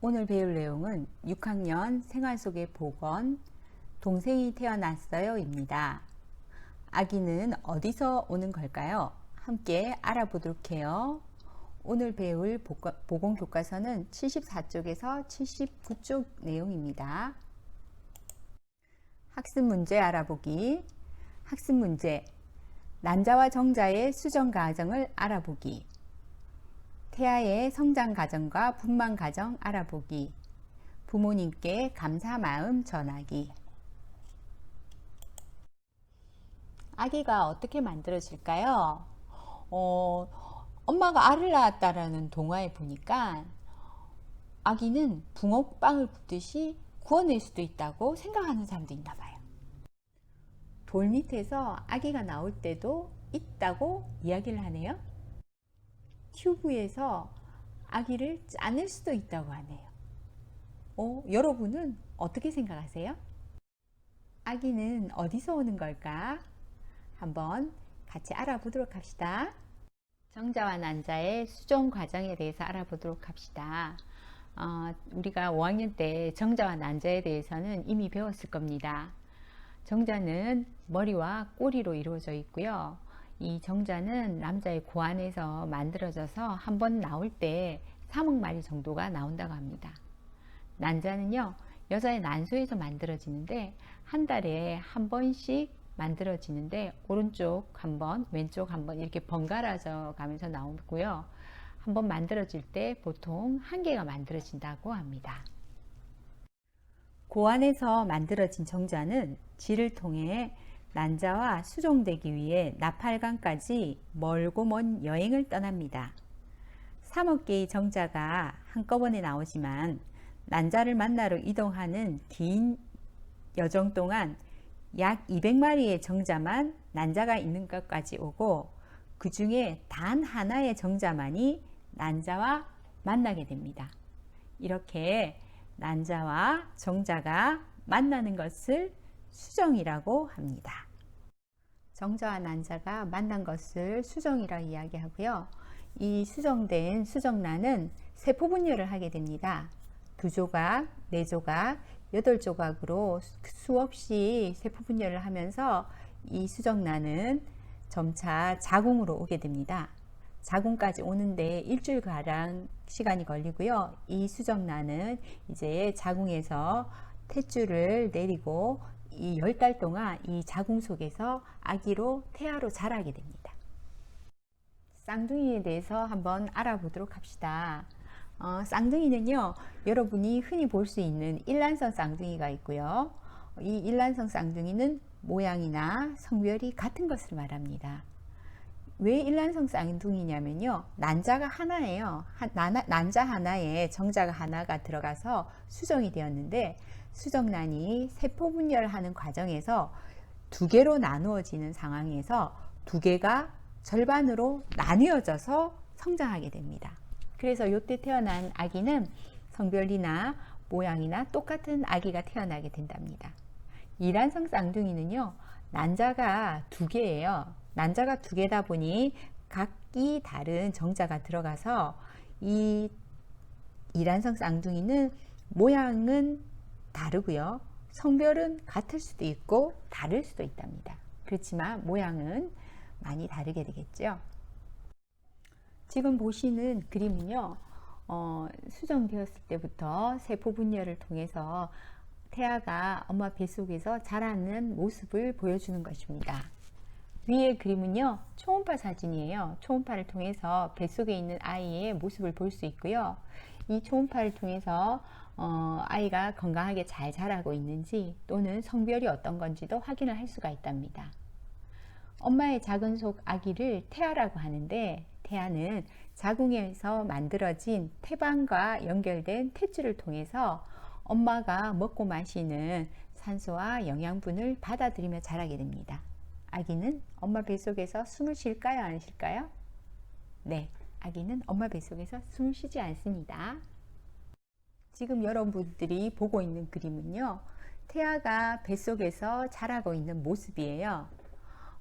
오늘 배울 내용은 6학년 생활 속의 복원, 동생이 태어났어요 입니다. 아기는 어디서 오는 걸까요? 함께 알아보도록 해요. 오늘 배울 보건 교과서는 74쪽에서 79쪽 내용입니다. 학습 문제 알아보기. 학습 문제. 난자와 정자의 수정 과정을 알아보기. 태아의 성장 과정과 분만 과정 알아보기. 부모님께 감사 마음 전하기. 아기가 어떻게 만들어질까요? 어, 엄마가 알을 낳았다라는 동화에 보니까 아기는 붕어빵을 굽듯이 구워낼 수도 있다고 생각하는 사람도 있나 봐요. 돌 밑에서 아기가 나올 때도 있다고 이야기를 하네요. 튜브에서 아기를 짜낼 수도 있다고 하네요. 어, 여러분은 어떻게 생각하세요? 아기는 어디서 오는 걸까? 한번 같이 알아보도록 합시다. 정자와 난자의 수정 과정에 대해서 알아보도록 합시다. 어, 우리가 5학년 때 정자와 난자에 대해서는 이미 배웠을 겁니다. 정자는 머리와 꼬리로 이루어져 있고요. 이 정자는 남자의 고 안에서 만들어져서 한 번 나올 때 3억 마리 정도가 나온다고 합니다. 난자는요, 여자의 난소에서 만들어지는데 한 달에 한 번씩 만들어지는데 오른쪽 한 번, 왼쪽 한 번 이렇게 번갈아져 가면서 나오고요. 한 번 만들어질 때 보통 한 개가 만들어진다고 합니다. 고안에서 만들어진 정자는 질을 통해 난자와 수종되기 위해 나팔강까지 멀고 먼 여행을 떠납니다. 3억 개의 정자가 한꺼번에 나오지만 난자를 만나러 이동하는 긴 여정 동안 약 200마리의 정자만 난자가 있는 것까지 오고 그 중에 단 하나의 정자만이 난자와 만나게 됩니다. 이렇게 난자와 정자가 만나는 것을 수정이라고 합니다. 정자와 난자가 만난 것을 수정이라 이야기하고요. 이 수정된 수정란은 세포 분열을 하게 됩니다. 두 조각, 네 조각, 여덟 조각으로 수없이 세포 분열을 하면서 이 수정란은 점차 자궁으로 오게 됩니다. 자궁까지 오는데 일주일 가량 시간이 걸리고요. 이 수정란은 이제 자궁에서 탯줄을 내리고 이 열 달 동안 이 자궁 속에서 아기로 태아로 자라게 됩니다. 쌍둥이에 대해서 한번 알아보도록 합시다. 어, 쌍둥이는요, 여러분이 흔히 볼 수 있는 일란성 쌍둥이가 있고요. 이 일란성 쌍둥이는 모양이나 성별이 같은 것을 말합니다. 왜 일란성 쌍둥이냐면요. 난자가 하나예요. 난자 하나에 정자가 하나가 들어가서 수정이 되었는데 수정란이 세포 분열하는 과정에서 두 개로 나누어지는 상황에서 두 개가 절반으로 나뉘어져서 성장하게 됩니다. 그래서 이때 태어난 아기는 성별이나 모양이나 똑같은 아기가 태어나게 된답니다. 이란성 쌍둥이는요, 난자가 두 개예요. 난자가 두 개다 보니 각기 다른 정자가 들어가서 이 이란성 쌍둥이는 모양은 다르고요. 성별은 같을 수도 있고 다를 수도 있답니다. 그렇지만 모양은 많이 다르게 되겠죠. 지금 보시는 그림은요. 어, 수정되었을 때부터 세포 분열을 통해서 태아가 엄마 뱃속에서 자라는 모습을 보여주는 것입니다. 위의 그림은요, 초음파 사진이에요. 초음파를 통해서 뱃속에 있는 아이의 모습을 볼 수 있고요. 이 초음파를 통해서 어, 아이가 건강하게 잘 자라고 있는지 또는 성별이 어떤 건지도 확인을 할 수가 있답니다. 엄마의 작은 속 아기를 태아라고 하는데 태아는 자궁에서 만들어진 태방과 연결된 탯줄을 통해서 엄마가 먹고 마시는 산소와 영양분을 받아들이며 자라게 됩니다. 아기는 엄마 뱃속에서 숨을 쉴까요? 안 쉴까요? 네, 아기는 엄마 뱃속에서 숨을 쉬지 않습니다. 지금 여러분들이 보고 있는 그림은요. 태아가 뱃속에서 자라고 있는 모습이에요.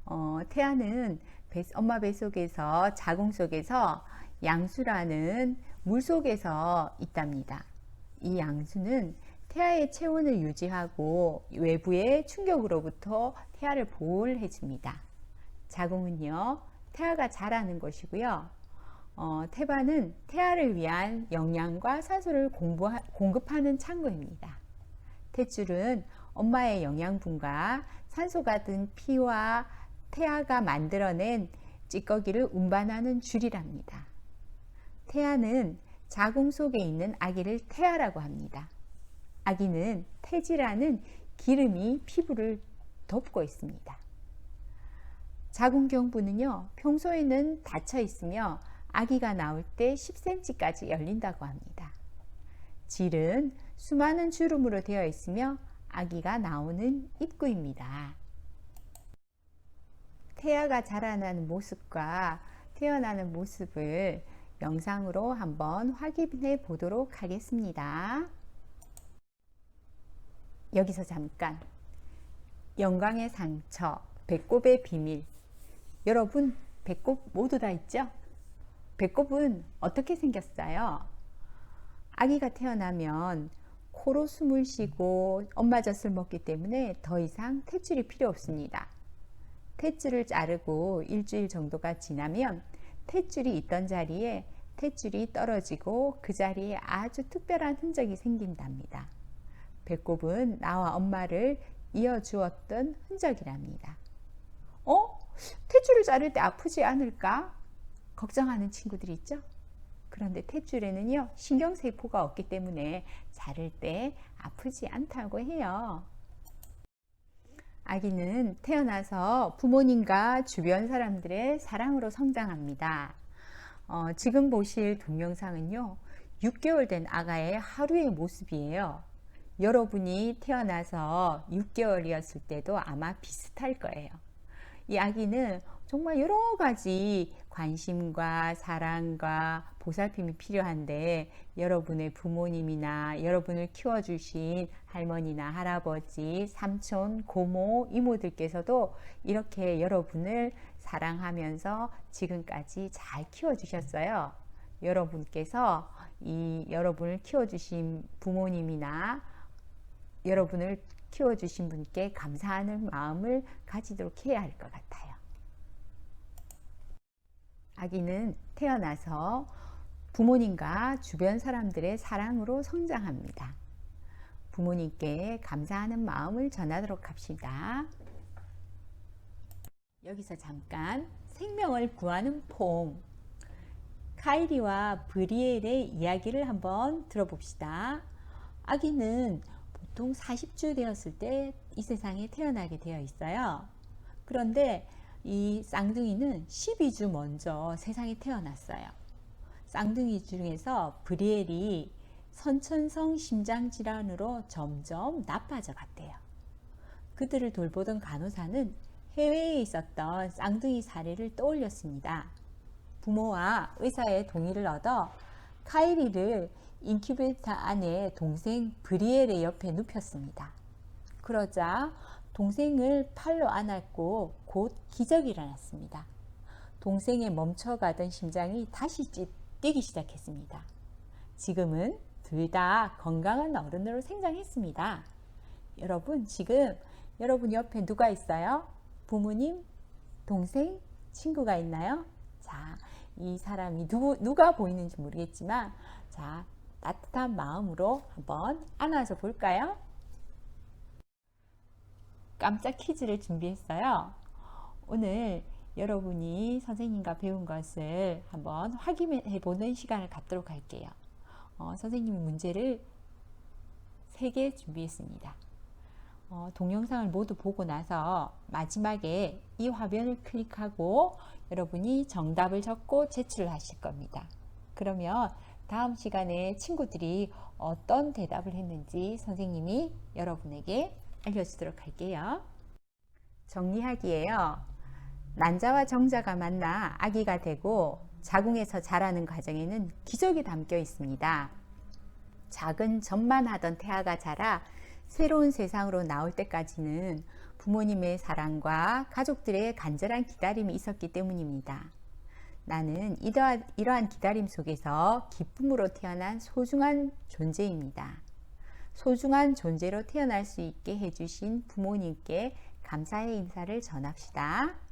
어, 태아는 뱃, 엄마 뱃속에서 자궁 속에서 양수라는 물 속에서 있답니다. 이 양수는 태아의 체온을 유지하고 외부의 충격으로부터 태아를 보호를 해줍니다. 자궁은요, 태아가 자라는 것이고요. 어, 태반은 태아를 위한 영양과 산소를 공부하, 공급하는 창고입니다. 탯줄은 엄마의 영양분과 산소가 든 피와 태아가 만들어낸 찌꺼기를 운반하는 줄이랍니다. 태아는 자궁 속에 있는 아기를 태아라고 합니다. 아기는 태지라는 기름이 피부를 덮고 있습니다. 자궁경부는요, 평소에는 닫혀 있으며 아기가 나올 때 10cm까지 열린다고 합니다. 질은 수많은 주름으로 되어 있으며 아기가 나오는 입구입니다. 태아가 자라나는 모습과 태어나는 모습을 영상으로 한번 확인해 보도록 하겠습니다. 여기서 잠깐 영광의 상처, 배꼽의 비밀 여러분 배꼽 모두 다 있죠? 배꼽은 어떻게 생겼어요? 아기가 태어나면 코로 숨을 쉬고 엄마 젖을 먹기 때문에 더 이상 탯줄이 필요 없습니다. 탯줄을 자르고 일주일 정도가 지나면 탯줄이 있던 자리에 탯줄이 떨어지고 그 자리에 아주 특별한 흔적이 생긴답니다. 배꼽은 나와 엄마를 이어주었던 흔적이랍니다. 어? 탯줄을 자를 때 아프지 않을까? 걱정하는 친구들이 있죠? 그런데 탯줄에는요, 신경세포가 없기 때문에 자를 때 아프지 않다고 해요. 아기는 태어나서 부모님과 주변 사람들의 사랑으로 성장합니다. 어, 지금 보실 동영상은요, 6개월 된 아가의 하루의 모습이에요. 여러분이 태어나서 6개월이었을 때도 아마 비슷할 거예요. 이 아기는 정말 여러 가지 관심과 사랑과 보살핌이 필요한데 여러분의 부모님이나 여러분을 키워주신 할머니나 할아버지, 삼촌, 고모, 이모들께서도 이렇게 여러분을 사랑하면서 지금까지 잘 키워주셨어요. 여러분께서 이 여러분을 키워주신 부모님이나 여러분을 키워주신 분께 감사하는 마음을 가지도록 해야 할 것 같아요. 아기는 태어나서 부모님과 주변 사람들의 사랑으로 성장합니다. 부모님께 감사하는 마음을 전하도록 합시다. 여기서 잠깐 생명을 구하는 폼. 카이리와 브리엘의 이야기를 한번 들어봅시다. 아기는 보통 40주 되었을 때 이 세상에 태어나게 되어 있어요. 그런데 이 쌍둥이는 12주 먼저 세상에 태어났어요. 쌍둥이 중에서 브리엘이 선천성 심장질환으로 점점 나빠져 갔대요. 그들을 돌보던 간호사는 해외에 있었던 쌍둥이 사례를 떠올렸습니다. 부모와 의사의 동의를 얻어 카이리를 인큐베이터 안에 동생 브리엘의 옆에 눕혔습니다. 그러자 동생을 팔로 안았고 곧 기적이 일어났습니다. 동생의 멈춰가던 심장이 다시 뛰기 시작했습니다. 지금은 둘 다 건강한 어른으로 생장했습니다. 여러분, 지금 여러분 옆에 누가 있어요? 부모님, 동생, 친구가 있나요? 자, 이 사람이 누구, 누가 보이는지 모르겠지만, 자, 따뜻한 마음으로 한번 안아서 볼까요? 깜짝 퀴즈를 준비했어요. 오늘 여러분이 선생님과 배운 것을 한번 확인해 보는 시간을 갖도록 할게요. 어, 선생님이 문제를 3개 준비했습니다. 어, 동영상을 모두 보고 나서 마지막에 이 화면을 클릭하고 여러분이 정답을 적고 제출을 하실 겁니다. 그러면 다음 시간에 친구들이 어떤 대답을 했는지 선생님이 여러분에게 알려주도록 할게요. 정리하기에요. 난자와 정자가 만나 아기가 되고 자궁에서 자라는 과정에는 기적이 담겨 있습니다. 작은 젖만 하던 태아가 자라 새로운 세상으로 나올 때까지는 부모님의 사랑과 가족들의 간절한 기다림이 있었기 때문입니다. 나는 이러한 기다림 속에서 기쁨으로 태어난 소중한 존재입니다. 소중한 존재로 태어날 수 있게 해주신 부모님께 감사의 인사를 전합시다.